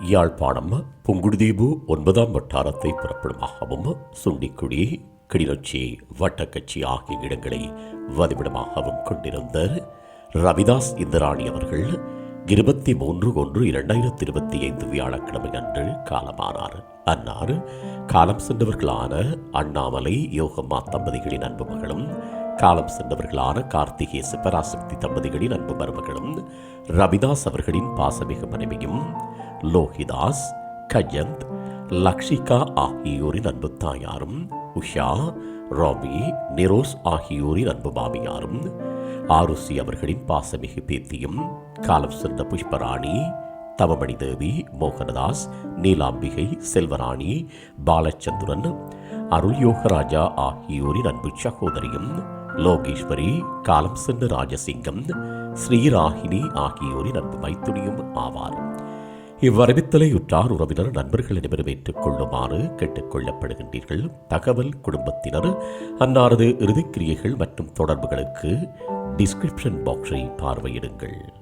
யாழ்ப்பாணம் புங்குடுதீவு ஒன்பதாம் வட்டாரத்தை புறப்படமாகவும் சுண்டிக்குடி கிளிநொச்சி வட்டக்கட்சி ஆகிய இடங்களை வதிவிடமாகவும் கொண்டிருந்த ரவிதாஸ் இந்திராணி அவர்கள் இருபத்தி மூன்று ஒன்று இரண்டாயிரத்தி இருபத்தி ஐந்து வியாழக்கிழமை அன்று காலமானார். அன்னார் காலம் சென்றவர்களான அண்ணாமலை யோகம்மா தம்பதிகளின் அன்பு மகளும் காலம் சென்றவர்களான கார்த்திகேச பராசக்தி தம்பதிகளின் அன்பு மருமகளும் ரவிதாஸ் அவர்களின் பாசமிகு மனைவியும் லோகிதாஸ் கஜந்த் லக்ஷிகா ஆகியோரின் அன்பு தாயாரும் உஷா ராபி நிரோஸ் ஆகியோரின் அன்பு மாமியாரும் ஆருசி அவர்களின் பாசமிகு பேத்தியும் காலம் சென்ற புஷ்பராணி தவமணி தேவி மோகனதாஸ் நீலாம்பிகை செல்வராணி பாலச்சந்திரன் அருள் யோகராஜா ஆகியோரின் அன்பு சகோதரியும் லோகேஸ்வரி காலம் சென்ற ராஜசிங்கம் ஸ்ரீராகினி ஆகியோரின் அன்பு மைத்துனியும் ஆவார். இவ்வறிவித்தலை உற்றார் உறவினர் நண்பர்கள் நிறைவேற்றுக் கொள்ளுமாறு கேட்டுக்கொள்ளப்படுகின்றீர்கள் தகவல் குடும்பத்தினர் அன்னாரது இறுதிக்கிரியைகள் மற்றும் தொடர்புகளுக்கு டிஸ்கிரிப்ஷன் பாக்ஸை பார்வையிடுங்கள்.